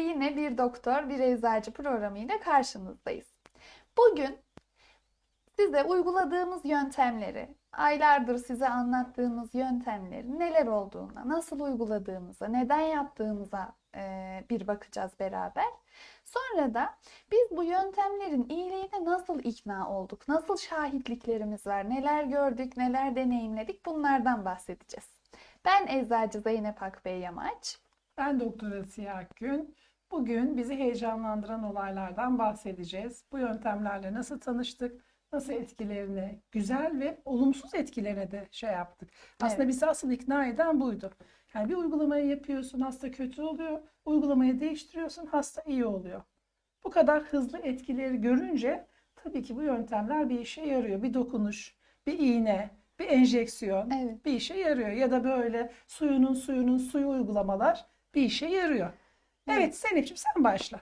yine bir doktor, bir eczacı programıyla karşınızdayız. Bugün size uyguladığımız yöntemleri, aylardır size anlattığımız yöntemlerin neler olduğuna, nasıl uyguladığımıza, neden yaptığımıza e, bir bakacağız beraber. Sonra da biz bu yöntemlerin iyiliğine nasıl ikna olduk, nasıl şahitliklerimiz var, neler gördük, neler deneyimledik bunlardan bahsedeceğiz. Ben Eczacı Zeynep Akbey Yamaç. Ben Doktor Asiye Akgün. Bugün bizi heyecanlandıran olaylardan bahsedeceğiz. Bu yöntemlerle nasıl tanıştık, nasıl etkilerini, güzel ve olumsuz etkilerine de şey yaptık. Aslında Evet. bizi asıl ikna eden buydu. Yani bir uygulamayı yapıyorsun, hasta kötü oluyor. Uygulamayı değiştiriyorsun, hasta iyi oluyor. Bu kadar hızlı etkileri görünce tabii ki bu yöntemler bir işe yarıyor. Bir dokunuş, bir iğne, bir enjeksiyon Evet. bir işe yarıyor. Ya da böyle suyunun suyunun suyu uygulamalar bir işe yarıyor. Evet Zeynep'ciğim sen başla.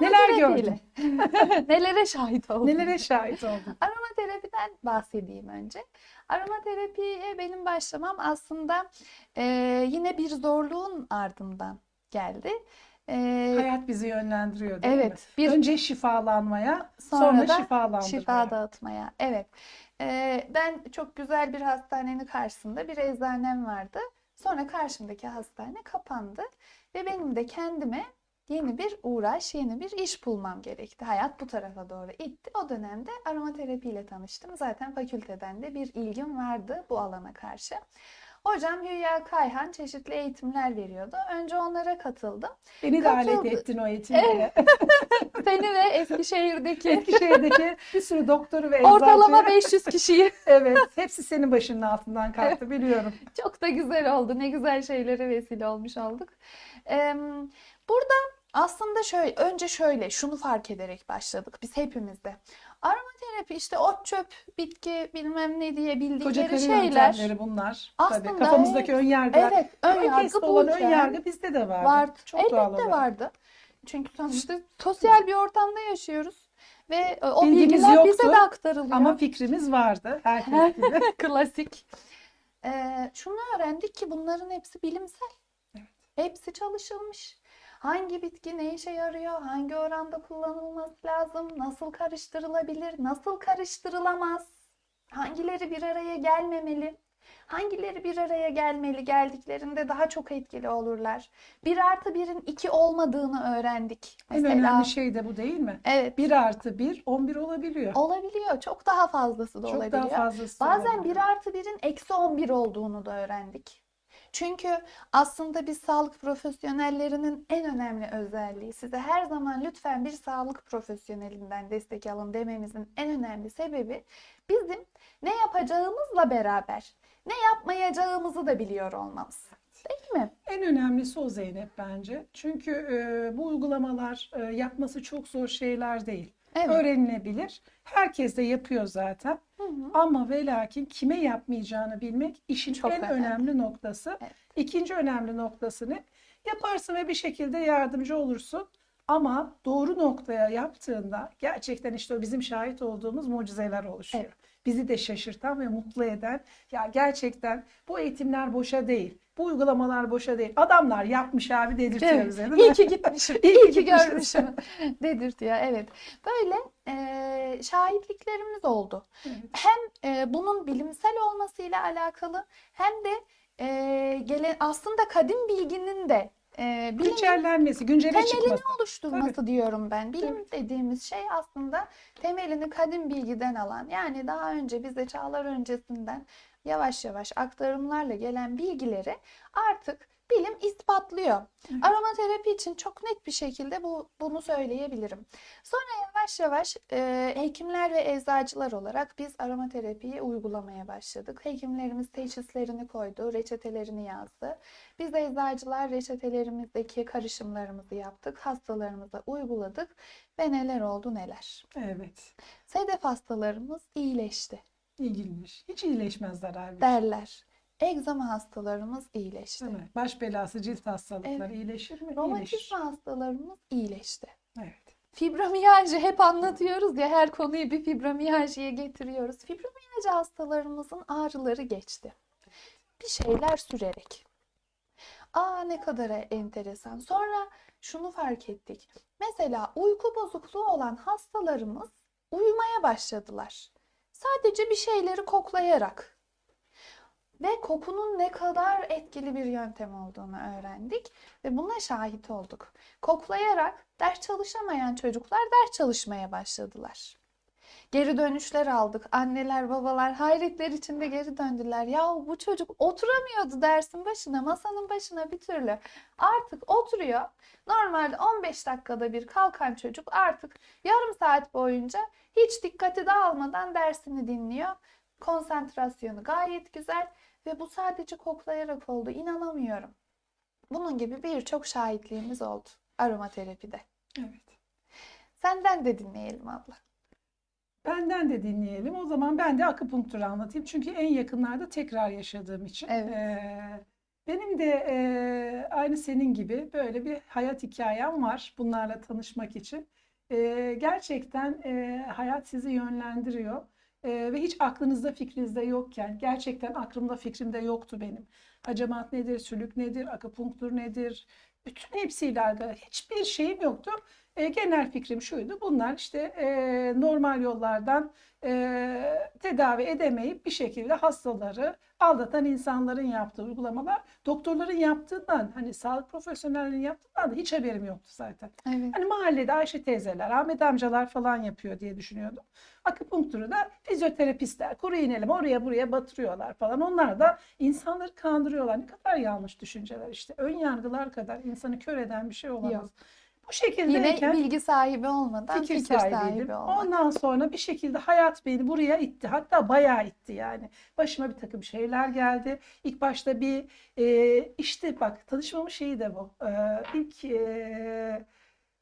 Neler Aromaterapiyle. Nelere şahit oldum? Nelere şahit oldun? Aromaterapiden bahsedeyim önce. Aromaterapiye benim başlamam aslında e, yine bir zorluğun ardından geldi. E, Hayat bizi yönlendiriyor değil mi? evet, bir Önce şifalanmaya, sonra sonra, da şifalandırmaya. şifa dağıtmaya. Evet. E, ben çok güzel bir hastanenin karşısında bir eczanem vardı. Sonra karşımdaki hastane kapandı ve benim de kendime yeni bir uğraş, yeni bir iş bulmam gerekti. Hayat bu tarafa doğru itti. O dönemde aromaterapiyle tanıştım. Zaten fakülteden de bir ilgim vardı bu alana karşı. Hocam Hülya Kayhan çeşitli eğitimler veriyordu. Önce onlara katıldım. Beni de alet Katıldı. ettin o eğitimlere. Seni ve Eskişehir'deki Eskişehir'deki bir sürü doktoru ve ortalama eczacıyı. 500 kişiyi Evet, hepsi senin başının altından kalktı biliyorum. Çok da güzel oldu. Ne güzel şeylere vesile olmuş olduk. Eee, burada aslında şöyle, önce şöyle şunu fark ederek başladık biz hepimiz de. Aromaterapi işte ot çöp, bitki bilmem ne diye Koca bildikleri karı şeyler. yöntemleri bunlar. Tabii Aslında kafamızdaki ön yargılar. Evet, ön yargı Herkeste olan ön yargı bizde de vardı. vardı. Çok doğal Elbette olarak. vardı. Çünkü sonuçta sosyal bir ortamda yaşıyoruz ve e, o Bilgimiz bilgiler bize yoktu de aktarılıyor. Ama fikrimiz vardı. Herkes gibi. Klasik. Ee, şunu öğrendik ki bunların hepsi bilimsel. Evet. Hepsi çalışılmış. Hangi bitki ne işe yarıyor, hangi oranda kullanılması lazım, nasıl karıştırılabilir, nasıl karıştırılamaz, hangileri bir araya gelmemeli, hangileri bir araya gelmeli, geldiklerinde daha çok etkili olurlar. Bir artı birin iki olmadığını öğrendik. En Mesela, önemli şey de bu değil mi? evet, 1 artı 1, 11 olabiliyor. olabiliyor. Çok daha fazlası da Çok olabiliyor. daha fazlası Bazen olabiliyor. 1 artı 1'in eksi 11 olduğunu da öğrendik. Çünkü aslında biz sağlık profesyonellerinin en önemli özelliği size her zaman lütfen bir sağlık profesyonelinden destek alın dememizin en önemli sebebi bizim ne yapacağımızla beraber ne yapmayacağımızı da biliyor olmamız. Değil mi? En önemlisi o Zeynep bence. Çünkü e, bu uygulamalar e, yapması çok zor şeyler değil. Evet. Öğrenilebilir. Herkes de yapıyor zaten. Hı hı. Ama ve lakin kime yapmayacağını bilmek işin Çok en önemli. önemli noktası. Evet. İkinci önemli noktası ne? Yaparsın ve bir şekilde yardımcı olursun. Ama doğru noktaya yaptığında gerçekten işte o bizim şahit olduğumuz mucizeler oluşuyor. Evet. Bizi de şaşırtan ve mutlu eden ya gerçekten bu eğitimler boşa değil. Bu uygulamalar boşa değil. Adamlar yapmış abi dedirtiyor Evet. bize değil İyi mi? ki gitmişim. İyi iyi ki görmüşüm. Dedirtiyor. Evet. Böyle e, şahitliklerimiz oldu. Evet. Hem e, bunun bilimsel olmasıyla alakalı hem de e, gelen aslında kadim bilginin de e, bilimin Güncellenmesi, güncele temelini çıkması. oluşturması diyorum ben. Bilim dediğimiz şey aslında temelini kadim bilgiden alan yani daha önce bize çağlar öncesinden yavaş yavaş aktarımlarla gelen bilgileri artık bilim ispatlıyor. Evet. Aromaterapi için çok net bir şekilde bu bunu söyleyebilirim. Sonra yavaş yavaş e, hekimler ve eczacılar olarak biz aromaterapiyi uygulamaya başladık. Hekimlerimiz teşhislerini koydu, reçetelerini yazdı. Biz eczacılar reçetelerimizdeki karışımlarımızı yaptık, hastalarımıza uyguladık ve neler oldu neler. Evet. Sedef hastalarımız iyileşti İlginç. Hiç iyileşmezler halbuki. derler. Egzama hastalarımız iyileşti. Mi? Baş belası cilt hastalıkları iyileşir mi? Romatizma hastalarımız iyileşti. Evet. Fibromiyalji hep anlatıyoruz ya her konuyu bir fibromiyaljiye getiriyoruz. Fibromiyalji hastalarımızın ağrıları geçti. Bir şeyler sürerek. Aa ne kadar enteresan. Sonra şunu fark ettik. Mesela uyku bozukluğu olan hastalarımız uyumaya başladılar. Sadece bir şeyleri koklayarak. Ve kokunun ne kadar etkili bir yöntem olduğunu öğrendik ve buna şahit olduk. Koklayarak ders çalışamayan çocuklar ders çalışmaya başladılar. Geri dönüşler aldık. Anneler, babalar hayretler içinde geri döndüler. Ya bu çocuk oturamıyordu dersin başına, masanın başına bir türlü. Artık oturuyor. Normalde 15 dakikada bir kalkan çocuk artık yarım saat boyunca hiç dikkati dağılmadan dersini dinliyor. Konsantrasyonu gayet güzel ve bu sadece koklayarak oldu. İnanamıyorum. Bunun gibi birçok şahitliğimiz oldu aromaterapide. Evet. Senden de dinleyelim abla. Benden de dinleyelim. O zaman ben de akupunkturu anlatayım. Çünkü en yakınlarda tekrar yaşadığım için. Evet. Ee, benim de e, aynı senin gibi böyle bir hayat hikayem var bunlarla tanışmak için. Ee, gerçekten e, hayat sizi yönlendiriyor. Ee, ve hiç aklınızda fikrinizde yokken, gerçekten aklımda fikrimde yoktu benim. Hacamat nedir, sülük nedir, akupunktur nedir? Bütün hepsiyle alakalı hiçbir şeyim yoktu. E, genel fikrim şuydu. Bunlar işte e, normal yollardan e, tedavi edemeyip bir şekilde hastaları aldatan insanların yaptığı uygulamalar. Doktorların yaptığından hani sağlık profesyonellerinin yaptığından da hiç haberim yoktu zaten. Evet. Hani mahallede Ayşe teyzeler, Ahmet amcalar falan yapıyor diye düşünüyordum. Akupunkturu da fizyoterapistler kuru iğneleme oraya buraya batırıyorlar falan. Onlar da insanları kandırıyorlar. Ne kadar yanlış düşünceler işte. Ön yargılar kadar insanı kör eden bir şey olamaz. Yok. Bu şekildeyken Yine bilgi sahibi olmadan fikir fikir sahibi sahibiydim. olmak. Ondan sonra bir şekilde hayat beni buraya itti. Hatta bayağı itti yani. Başıma bir takım şeyler geldi. İlk başta bir e, işte bak tanışmamın şeyi de bu. E, ilk e,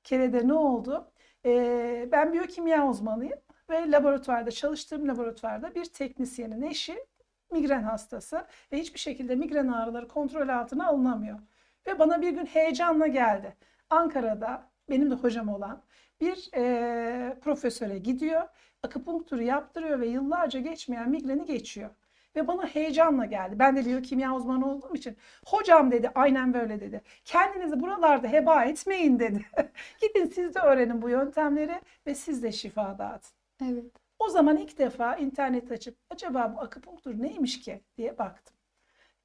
kerede ne oldu? E, ben biyokimya uzmanıyım ve laboratuvarda çalıştığım laboratuvarda bir teknisyenin eşi migren hastası ve hiçbir şekilde migren ağrıları kontrol altına alınamıyor. Ve bana bir gün heyecanla geldi. Ankara'da benim de hocam olan bir eee, profesöre gidiyor, akupunkturu yaptırıyor ve yıllarca geçmeyen migreni geçiyor. Ve bana heyecanla geldi. Ben de biyokimya uzmanı olduğum için hocam dedi, aynen böyle dedi. Kendinizi buralarda heba etmeyin dedi. Gidin siz de öğrenin bu yöntemleri ve siz de şifa dağıtın. Evet. O zaman ilk defa internet açıp acaba bu akupunktur neymiş ki diye baktım.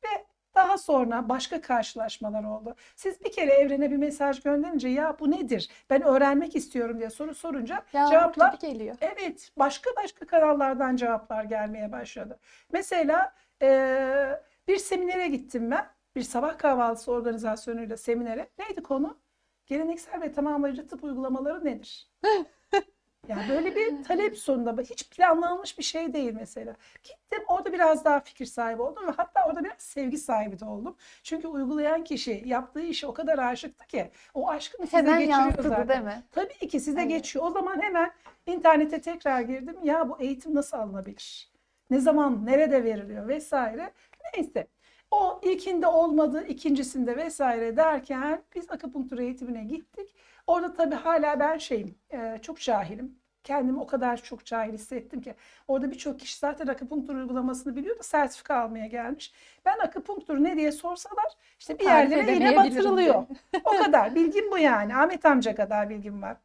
Ve daha sonra başka karşılaşmalar oldu. Siz bir kere evrene bir mesaj gönderince ya bu nedir? Ben öğrenmek istiyorum diye soru sorunca Yağmur cevaplar geliyor. evet başka başka kanallardan cevaplar gelmeye başladı. Mesela eee, bir seminere gittim ben. Bir sabah kahvaltısı organizasyonuyla seminere. Neydi konu? Geleneksel ve tamamlayıcı tıp uygulamaları nedir? Yani böyle bir talep sonunda hiç planlanmış bir şey değil mesela. Gittim orada biraz daha fikir sahibi oldum ve hatta orada biraz sevgi sahibi de oldum. Çünkü uygulayan kişi yaptığı işe o kadar aşıktı ki o aşkını size Hemen geçiriyor zaten. değil mi? Tabii ki size Evet. geçiyor. O zaman hemen internete tekrar girdim. Ya bu eğitim nasıl alınabilir? Ne zaman, nerede veriliyor vesaire. Neyse. O ilkinde olmadı, ikincisinde vesaire derken biz akupunktur eğitimine gittik. Orada tabii hala ben şeyim, e, çok cahilim. Kendimi o kadar çok cahil hissettim ki. Orada birçok kişi zaten akupunktur uygulamasını biliyor da sertifika almaya gelmiş. Ben akupunktur ne diye sorsalar işte bir Tarif yerlere edemeyebilirim batırılıyor. O kadar. Bilgim bu yani. Ahmet amca kadar bilgim var.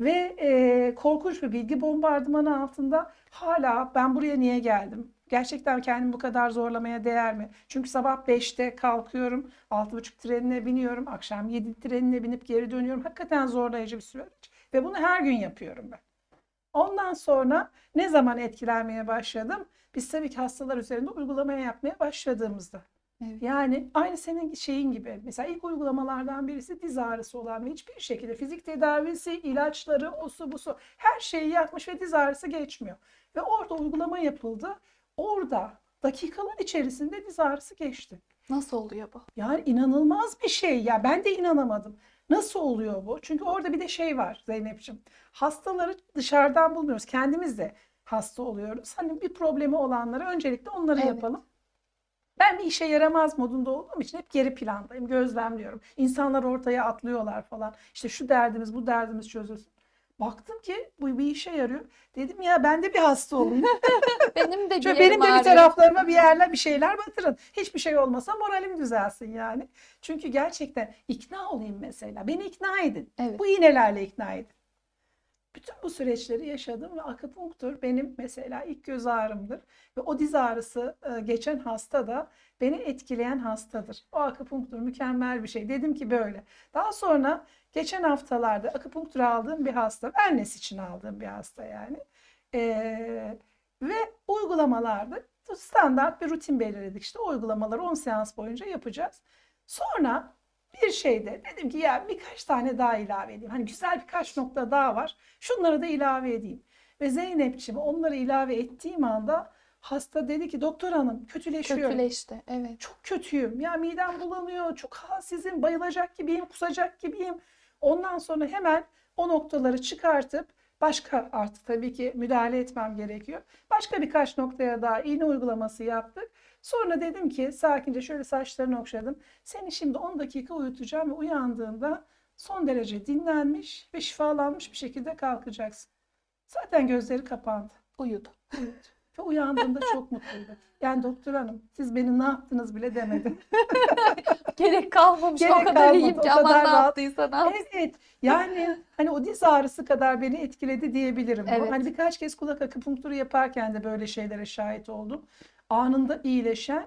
Ve e, korkunç bir bilgi bombardımanı altında hala ben buraya niye geldim? Gerçekten kendimi bu kadar zorlamaya değer mi? Çünkü sabah 5'te kalkıyorum, 6.30 trenine biniyorum, akşam 7 trenine binip geri dönüyorum. Hakikaten zorlayıcı bir süreç. Ve bunu her gün yapıyorum ben. Ondan sonra ne zaman etkilenmeye başladım? Biz tabii ki hastalar üzerinde uygulamaya yapmaya başladığımızda. Evet. Yani aynı senin şeyin gibi. Mesela ilk uygulamalardan birisi diz ağrısı olan ve hiçbir şekilde fizik tedavisi, ilaçları, osu busu her şeyi yapmış ve diz ağrısı geçmiyor. Ve orada uygulama yapıldı. Orada dakikalar içerisinde diz ağrısı geçti. Nasıl oluyor bu? Yani inanılmaz bir şey ya ben de inanamadım. Nasıl oluyor bu? Çünkü orada bir de şey var Zeynep'ciğim. Hastaları dışarıdan bulmuyoruz. Kendimiz de hasta oluyoruz. Hani bir problemi olanlara öncelikle onları Evet. yapalım. Ben bir işe yaramaz modunda olduğum için hep geri plandayım, gözlemliyorum. İnsanlar ortaya atlıyorlar falan. İşte şu derdimiz, bu derdimiz çözülsün. Baktım ki bu bir işe yarıyor. Dedim ya ben de bir hasta olayım. Benim de yerim benim de bir taraflarıma bir yerler bir şeyler batırın. Hiçbir şey olmasa moralim düzelsin yani. Çünkü gerçekten ikna olayım mesela. Beni ikna edin. Evet. Bu iğnelerle ikna edin. Bütün bu süreçleri yaşadım ve akupunktur benim mesela ilk göz ağrımdır. Ve o diz ağrısı e, geçen hasta da beni etkileyen hastadır. O akupunktur mükemmel bir şey. Dedim ki böyle. Daha sonra geçen haftalarda akupunktur aldığım bir hasta. Wellness için aldığım bir hasta yani. Ee, ve uygulamalarda standart bir rutin belirledik. İşte uygulamaları 10 seans boyunca yapacağız. Sonra bir şeyde dedim ki ya birkaç tane daha ilave edeyim. Hani güzel birkaç nokta daha var. Şunları da ilave edeyim. Ve Zeynep'ciğim onları ilave ettiğim anda hasta dedi ki doktor hanım kötüleşiyorum. Kötüleşti. Evet. Çok kötüyüm. Ya midem bulanıyor. Çok halsizim. Bayılacak gibiyim. Kusacak gibiyim. Ondan sonra hemen o noktaları çıkartıp başka artık tabii ki müdahale etmem gerekiyor. Başka birkaç noktaya daha iğne uygulaması yaptık. Sonra dedim ki sakince şöyle saçlarını okşadım. Seni şimdi 10 dakika uyutacağım ve uyandığında son derece dinlenmiş ve şifalanmış bir şekilde kalkacaksın. Zaten gözleri kapandı. Uyudu. Ve uyandığında çok mutluydu. Yani doktor hanım siz beni ne yaptınız bile demedi. Gerek kalmamış. Gerek o kadar kalmadı, iyiyim ki kadar ne yaptıysa ne yapsın. Evet yani hani o diz ağrısı kadar beni etkiledi diyebilirim. Evet. Hani birkaç kez kulak akupunkturu yaparken de böyle şeylere şahit oldum. Anında iyileşen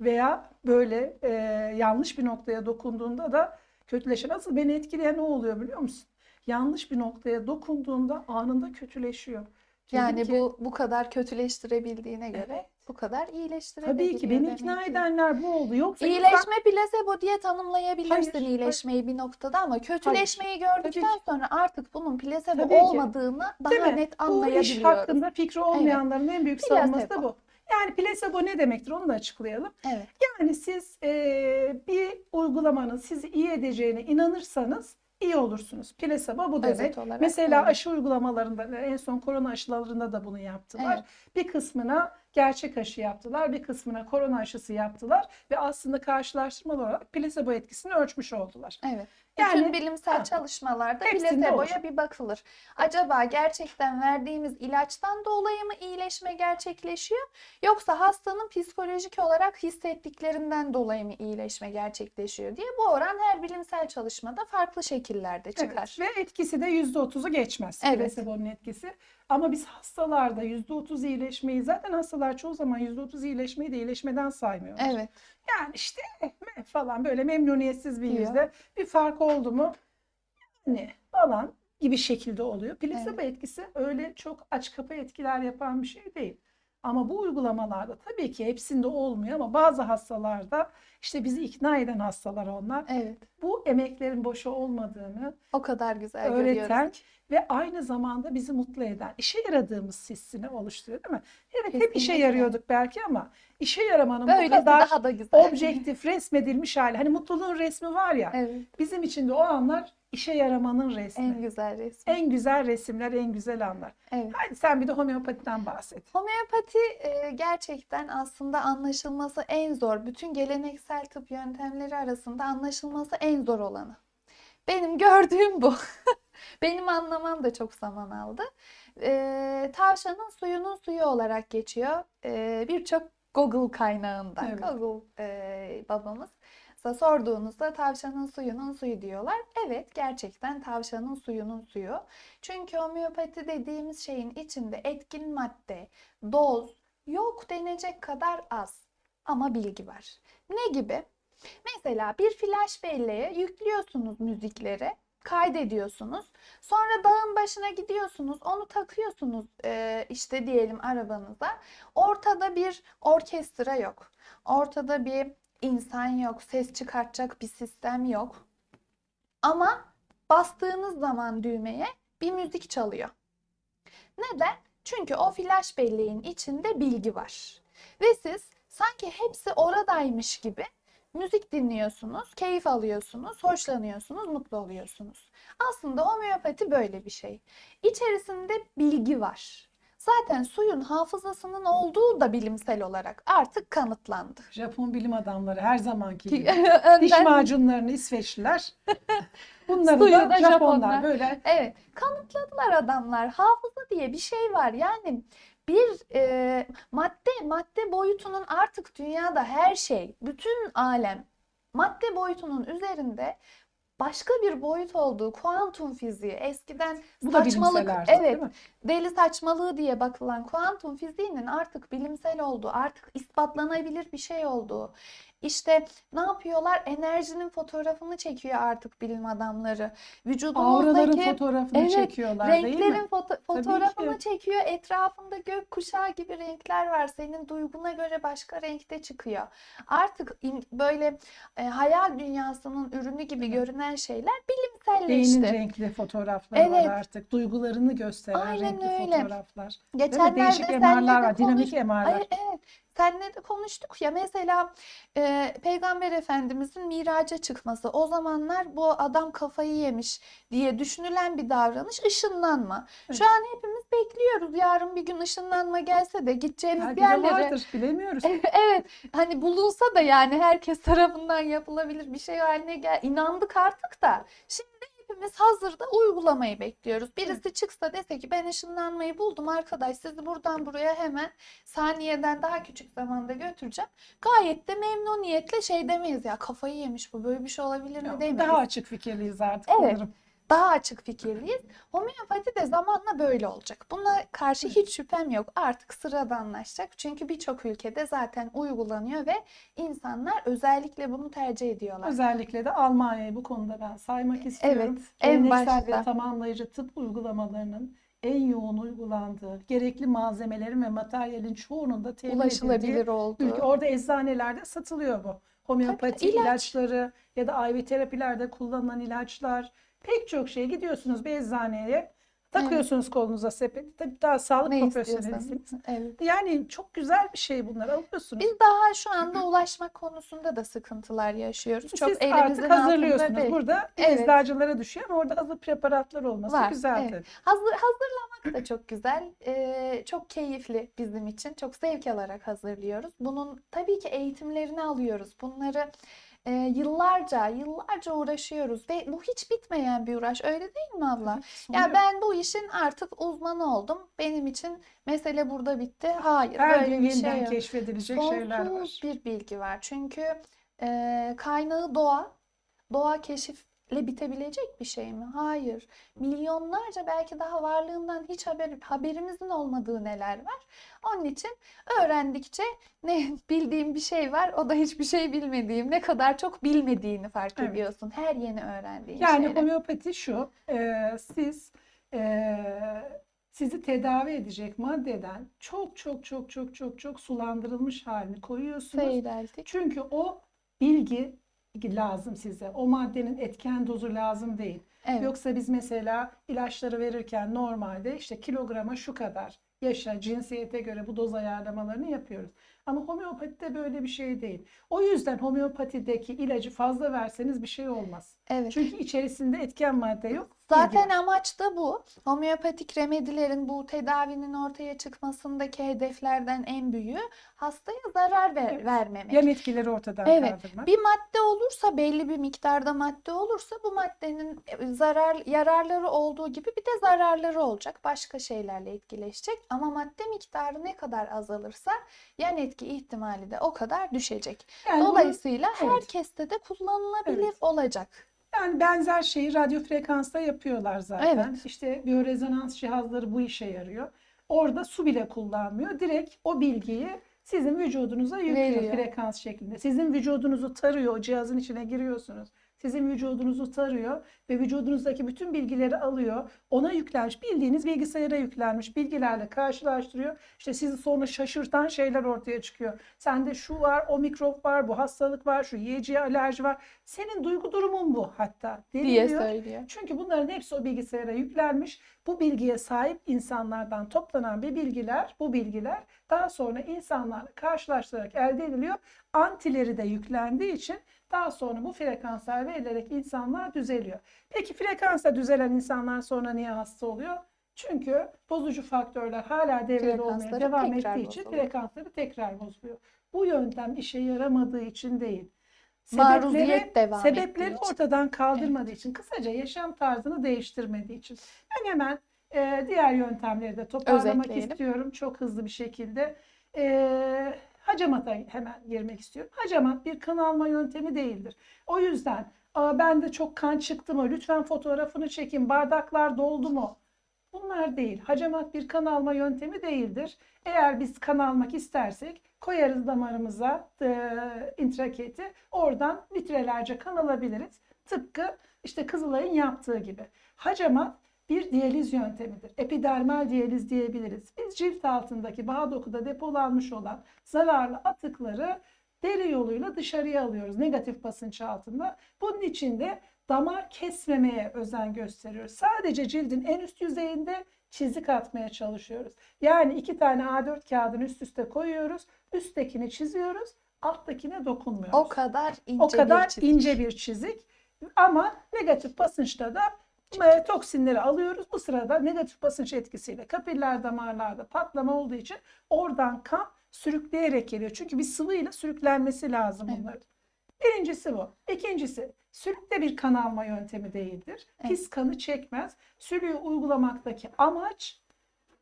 veya böyle e, yanlış bir noktaya dokunduğunda da kötüleşen. Asıl beni etkileyen ne oluyor biliyor musun? Yanlış bir noktaya dokunduğunda anında kötüleşiyor. Yani ki, bu bu kadar kötüleştirebildiğine göre Evet. bu kadar iyileştirebiliyor tabii ki beni ikna ki. edenler bu oldu. Yoksa insan- İyileşme plasebo diye tanımlayabilirsin Hayır, iyileşmeyi bir noktada ama kötüleşmeyi gördükten Tabii sonra artık bunun plasebo Tabii ki. olmadığını daha Değil net Bu iş anlayabiliyoruz. hakkında fikri olmayanların en büyük savunması da Plasebo. bu. Yani plasebo ne demektir onu da açıklayalım. Evet. Yani siz eee, bir uygulamanın sizi iyi edeceğine inanırsanız iyi olursunuz. Plasebo bu demek. Olarak Mesela öyle. aşı uygulamalarında en son korona aşılarında da bunu yaptılar. Evet. Bir kısmına gerçek aşı yaptılar, bir kısmına korona aşısı yaptılar ve aslında karşılaştırmalı olarak plasebo etkisini ölçmüş oldular. Evet. Yani- Bütün bilimsel Ha. çalışmalarda olur. bir bakılır. Acaba gerçekten verdiğimiz ilaçtan dolayı mı iyileşme gerçekleşiyor? Yoksa hastanın psikolojik olarak hissettiklerinden dolayı mı iyileşme gerçekleşiyor diye bu oran her bilimsel çalışmada farklı şekillerde çıkar. Evet, ve etkisi de %30'u geçmez. Evet. Plasebonun etkisi. Ama biz hastalarda %30 iyileşmeyi zaten hastalar çoğu zaman %30 iyileşmeyi de iyileşmeden saymıyorlar. Evet. Yani işte eh, falan böyle memnuniyetsiz bir yüzde bir fark oldu mu yani falan gibi şekilde oluyor. Plasebo etkisi öyle çok aç kapa etkiler yapan bir şey değil. Ama bu uygulamalarda tabii ki hepsinde olmuyor ama bazı hastalarda işte bizi ikna eden hastalar onlar. Evet. Bu emeklerin boşa olmadığını O kadar güzel öğreten görüyoruz. ve aynı zamanda bizi mutlu eden, işe yaradığımız hissini oluşturuyor değil mi? Evet hep işe Kesinlikle. yarıyorduk belki ama işe yaramanın bu Böylesi kadar daha da güzel. objektif resmedilmiş hali. Hani mutluluğun resmi var ya. Evet. Bizim için de o anlar işe yaramanın resmi. En En, güzel resim. güzel resimler, en güzel anlar. Evet. Hadi sen bir de homeopatiden bahset. Homeopati e, gerçekten aslında anlaşılması en zor. Bütün geleneksel tıp yöntemleri arasında anlaşılması en zor olanı. Benim gördüğüm bu. Benim anlamam da çok zaman aldı. E, tavşanın suyunun suyu olarak geçiyor. E, Birçok Google kaynağından. Evet. Google e, babamız. Sorduğunuzda tavşanın suyunun suyu diyorlar. Evet gerçekten tavşanın suyunun suyu. Çünkü homeopati dediğimiz şeyin içinde etkin madde, doz yok denecek kadar az. Ama bilgi var. Ne gibi? Mesela bir flash belleğe yüklüyorsunuz müzikleri, kaydediyorsunuz. Sonra dağın başına gidiyorsunuz, onu takıyorsunuz eee, işte diyelim arabanıza. Ortada bir orkestra yok. Ortada bir insan yok, ses çıkartacak bir sistem yok. Ama bastığınız zaman düğmeye bir müzik çalıyor. Neden? Çünkü o flash belleğin içinde bilgi var. Ve siz sanki hepsi oradaymış gibi müzik dinliyorsunuz, keyif alıyorsunuz, hoşlanıyorsunuz, mutlu oluyorsunuz. Aslında homeopati böyle bir şey. İçerisinde bilgi var. Zaten suyun hafızasının olduğu da bilimsel olarak artık kanıtlandı. Japon bilim adamları her zamanki Ki gibi. Diş önden macunlarını İsveçliler Bunları Suyu da da Japonlar Japonlar. böyle Evet, kanıtladılar adamlar. Hafıza diye bir şey var. Yani bir e, madde madde boyutunun artık dünyada her şey, bütün alem madde boyutunun üzerinde başka bir boyut olduğu kuantum fiziği eskiden bu saçmalık evet deli saçmalığı diye bakılan kuantum fiziğinin artık bilimsel olduğu, artık ispatlanabilir bir şey olduğu. İşte ne yapıyorlar? Enerjinin fotoğrafını çekiyor artık bilim adamları. Auraların Vücudumuzdaki fotoğrafını Evet, çekiyorlar değil mi? renklerin foto- fotoğrafını ki. çekiyor. Etrafında gökkuşağı gibi renkler var. Senin duyguna göre başka renkte çıkıyor. Artık böyle e, hayal dünyasının ürünü gibi Evet. görünen şeyler Beynin bilimselleşti. renkli fotoğrafları Evet. var artık. Duygularını gösteren Aynen renkli öyle. fotoğraflar. Geçenlerde Değişik MR'lar var. Dinamik konuş- MR'lar. Ay, evet. Seninle de konuştuk ya mesela e, Peygamber Efendimizin miraca çıkması o zamanlar bu adam kafayı yemiş diye düşünülen bir davranış ışınlanma. Evet. Şu an hepimiz bekliyoruz yarın bir gün ışınlanma gelse de gideceğimiz Belki yerlere vardır bilemiyoruz. evet hani bulunsa da yani herkes tarafından yapılabilir bir şey haline gel inandık artık da şimdi hepimiz hazırda uygulamayı bekliyoruz. Birisi çıksa dese ki ben ışınlanmayı buldum arkadaş sizi buradan buraya hemen saniyeden daha küçük zamanda götüreceğim. Gayet de memnuniyetle şey demeyiz ya kafayı yemiş bu böyle bir şey olabilir mi Yok, demeyiz. Daha açık fikirliyiz artık Evet. sanırım. Daha açık fikirliyiz. Homeopati de zamanla böyle olacak. Buna karşı hiç şüphem yok. Artık sıradanlaşacak. Çünkü birçok ülkede zaten uygulanıyor ve insanlar özellikle bunu tercih ediyorlar. Özellikle de Almanya'yı bu konuda ben saymak istiyorum. Evet, en Geleneksel ve başta. tamamlayıcı tıp uygulamalarının en yoğun uygulandığı, gerekli malzemelerin ve materyalin çoğunun da temin Ulaşılabilir oldu. ülke. Orada eczanelerde satılıyor bu. Homeopati ilaç. ilaçları ya da IV terapilerde kullanılan ilaçlar. Pek çok şey gidiyorsunuz bir eczaneye, takıyorsunuz kolunuza sepeti. Tabii daha sağlık Ne profesyonelisiniz. Evet. Yani çok güzel bir şey bunlar alıyorsunuz. Biz daha şu anda ulaşmak konusunda da sıkıntılar yaşıyoruz. Çok Siz artık altında hazırlıyorsunuz. değil. Burada Evet. eczacılara düşüyor ama orada hazır preparatlar olması Var, güzel evet. Hazır, hazırlamak da çok güzel, Ee, çok keyifli bizim için, çok zevk alarak hazırlıyoruz. Bunun tabii ki eğitimlerini alıyoruz. Bunları e, yıllarca, yıllarca uğraşıyoruz ve bu hiç bitmeyen bir uğraş, öyle değil mi abla? Sonu Ya ben bu işin artık uzmanı oldum. Benim için mesele burada bitti. Hayır, Her böyle gün bir şey yeniden yok. keşfedilecek şeyler Sonsuz var. bir bilgi var. Çünkü e, kaynağı doğa. Doğa keşifle bitebilecek bir şey mi? Hayır. Milyonlarca belki daha varlığından hiç haber, haberimizin olmadığı neler var. Onun için öğrendikçe ne bildiğim bir şey var, o da hiçbir şey bilmediğim. Ne kadar çok bilmediğini fark Evet. ediyorsun. Her yeni öğrendiğin Yani şeyle. homeopati şu, e, siz e, sizi tedavi edecek maddeden çok çok çok çok çok çok sulandırılmış halini koyuyorsunuz. Seyreltik. Çünkü o bilgi lazım size. O maddenin etken dozu lazım değil. Evet. Yoksa biz mesela ilaçları verirken normalde işte kilograma şu kadar yaşa, cinsiyete göre bu doz ayarlamalarını yapıyoruz. Ama homeopatide böyle bir şey değil. O yüzden homeopatideki ilacı fazla verseniz bir şey olmaz. Evet. Çünkü içerisinde etken madde yok. Zaten var. amaç da bu. Homeopatik remedilerin bu tedavinin ortaya çıkmasındaki hedeflerden en büyüğü hastaya zarar ver- Evet. vermemek. Yan etkileri ortadan Evet. kaldırmak. Bir madde olursa, belli bir miktarda madde olursa bu maddenin e, zarar yararları olduğu gibi bir de zararları olacak. Başka şeylerle etkileşecek. Ama madde miktarı ne kadar azalırsa yan etki ihtimali de o kadar düşecek. Yani bunu- Dolayısıyla evet. herkeste de kullanılabilir Evet. olacak. Yani benzer şeyi radyo frekansta yapıyorlar zaten. Evet. İşte biyorezonans cihazları bu işe yarıyor. Orada su bile kullanmıyor. Direkt o bilgiyi sizin vücudunuza yüklüyor Veriyor. frekans şeklinde. Sizin vücudunuzu tarıyor. O cihazın içine giriyorsunuz. Sizin vücudunuzu tarıyor ve vücudunuzdaki bütün bilgileri alıyor. Ona yüklenmiş, bildiğiniz bilgisayara yüklenmiş bilgilerle karşılaştırıyor. İşte sizi sonra şaşırtan şeyler ortaya çıkıyor. Sende şu var, o mikrop var, bu hastalık var, şu yiyeceğe alerji var. Senin duygu durumun bu hatta diye söylüyor. Çünkü bunların hepsi o bilgisayara yüklenmiş. Bu bilgiye sahip insanlardan toplanan bir bilgiler, bu bilgiler daha sonra insanlarla karşılaştırarak elde ediliyor. Antileri de yüklendiği için daha sonra bu frekanslar verilerek insanlar düzeliyor. Peki frekansta düzelen insanlar sonra niye hasta oluyor? Çünkü bozucu faktörler hala devrede olmaya devam ettiği için bozuluyor. frekansları tekrar bozuluyor. Bu yöntem işe yaramadığı için değil. Maruziyet devam sebepleri ortadan kaldırmadığı için, kısaca yaşam tarzını değiştirmediği için. Ben hemen e, diğer yöntemleri de toparlamak istiyorum çok hızlı bir şekilde. E, hacamata hemen girmek istiyorum. Hacamat bir kan alma yöntemi değildir. O yüzden ben de çok kan çıktı mı? Lütfen fotoğrafını çekin. Bardaklar doldu mu? Bunlar değil. Hacamat bir kan alma yöntemi değildir. Eğer biz kan almak istersek koyarız damarımıza e, intraketi. Oradan litrelerce kan alabiliriz. Tıpkı işte Kızılay'ın yaptığı gibi. Hacamat bir diyaliz yöntemidir. Epidermal diyaliz diyebiliriz. Biz cilt altındaki bağ dokuda depolanmış olan zararlı atıkları deri yoluyla dışarıya alıyoruz negatif basınç altında. Bunun için de damar kesmemeye özen gösteriyoruz. Sadece cildin en üst yüzeyinde çizik atmaya çalışıyoruz. Yani iki tane A4 kağıdını üst üste koyuyoruz. Üsttekini çiziyoruz. Alttakine dokunmuyoruz. O kadar ince O kadar bir çizik. ince bir çizik. Ama negatif basınçta da e, toksinleri alıyoruz. Bu sırada negatif basınç etkisiyle kapiller damarlarda patlama olduğu için oradan kan sürükleyerek geliyor. Çünkü bir sıvıyla sürüklenmesi lazım Evet. bunların. Birincisi bu. İkincisi sülükte bir kan alma yöntemi değildir. Pis kanı çekmez. Sülüğü uygulamaktaki amaç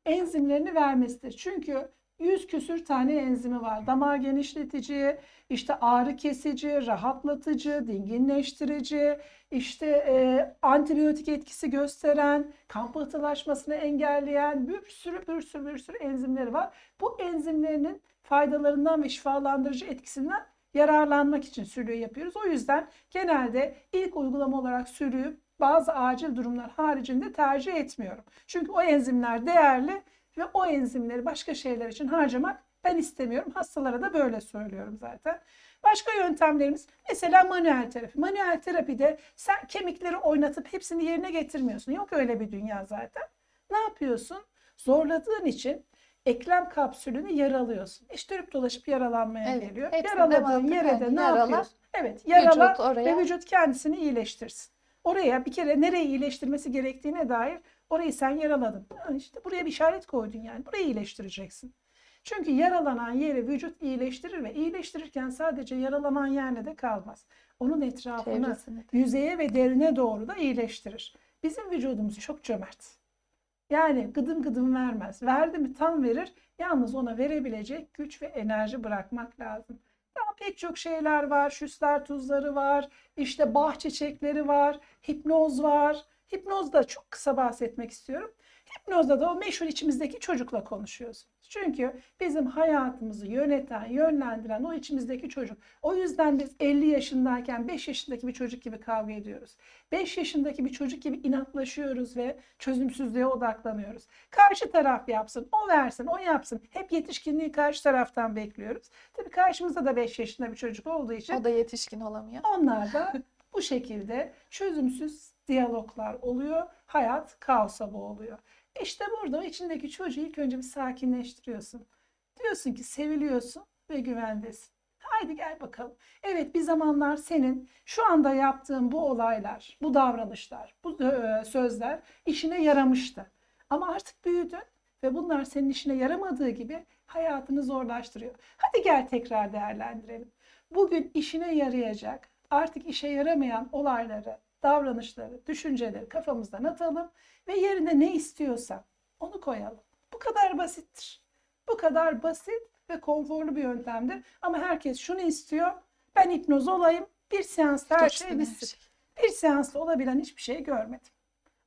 enzimlerini vermesidir. Çünkü 100 küsür tane enzimi var. Damar genişletici, işte ağrı kesici, rahatlatıcı, dinginleştirici, işte e, antibiyotik etkisi gösteren, kan pıhtılaşmasını engelleyen bir sürü bir sürü bir sürü enzimleri var. Bu enzimlerinin faydalarından ve şifalandırıcı etkisinden yararlanmak için sülüğü yapıyoruz. O yüzden genelde ilk uygulama olarak sülüğü bazı acil durumlar haricinde tercih etmiyorum. Çünkü o enzimler değerli ve o enzimleri başka şeyler için harcamak ben istemiyorum. Hastalara da böyle söylüyorum zaten. Başka yöntemlerimiz mesela manuel terapi. Manuel terapide sen kemikleri oynatıp hepsini yerine getirmiyorsun. Yok öyle bir dünya zaten. Ne yapıyorsun? Zorladığın için eklem kapsülünü yaralıyorsun. İş dönüp dolaşıp yaralanmaya Evet, geliyor. Yaraladığın yere de ne yarala, yapıyorsun? Evet, yarala Vücut oraya ve vücut kendisini iyileştirsin. Oraya bir kere nereye iyileştirmesi gerektiğine dair orayı sen yaraladın. Ha, İşte buraya bir işaret koydun yani. Burayı iyileştireceksin. Çünkü yaralanan yeri vücut iyileştirir ve iyileştirirken sadece yaralanan yerle de kalmaz. Onun etrafını, çevresini. yüzeye ve derine doğru da iyileştirir. Bizim vücudumuz çok cömert. Yani gıdım gıdım vermez. Verdi mi tam verir. Yalnız ona verebilecek güç ve enerji bırakmak lazım. Daha pek çok şeyler var. Süsler tuzları var. İşte bah çiçekleri var. Hipnoz var. Hipnozda çok kısa bahsetmek istiyorum. Hipnozda da o meşhur içimizdeki çocukla konuşuyorsunuz. Çünkü bizim hayatımızı yöneten, yönlendiren o içimizdeki çocuk. O yüzden biz 50 yaşındayken 5 yaşındaki bir çocuk gibi kavga ediyoruz. 5 yaşındaki bir çocuk gibi inatlaşıyoruz ve çözümsüzlüğe odaklanıyoruz. Karşı taraf yapsın, o versin, o yapsın. Hep yetişkinliği karşı taraftan bekliyoruz. Tabii karşımızda da 5 yaşında bir çocuk olduğu için O da yetişkin olamıyor. onlar da bu şekilde çözümsüz diyaloglar oluyor. Hayat kaosa boğuluyor. İşte burada içindeki çocuğu ilk önce bir sakinleştiriyorsun. Diyorsun ki seviliyorsun ve güvendesin. Haydi gel bakalım. Evet bir zamanlar senin şu anda yaptığın bu olaylar, bu davranışlar, bu e, sözler işine yaramıştı. Ama artık büyüdün ve bunlar senin işine yaramadığı gibi hayatını zorlaştırıyor. Hadi gel tekrar değerlendirelim. Bugün işine yarayacak, artık işe yaramayan olayları, davranışları, düşünceleri kafamızdan atalım ve yerine ne istiyorsan onu koyalım. Bu kadar basittir. Bu kadar basit ve konforlu bir yöntemdir. Ama herkes şunu istiyor. Ben hipnoz olayım. Bir seansta her şey bitsin. şey. Bir seansta olabilen hiçbir şey görmedim.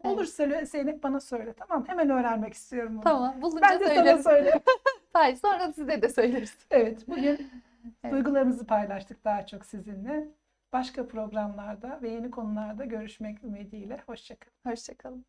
Evet. Olursa Zeynep bana söyle. Tamam hemen öğrenmek istiyorum bunu. Tamam bulunca Ben de sana söyleriz. söyleyeyim. Hayır sonra size de söyleriz. Evet, bugün Evet. duygularımızı paylaştık daha çok sizinle. Başka programlarda ve yeni konularda görüşmek ümidiyle. Hoşçakalın. Hoşçakalın.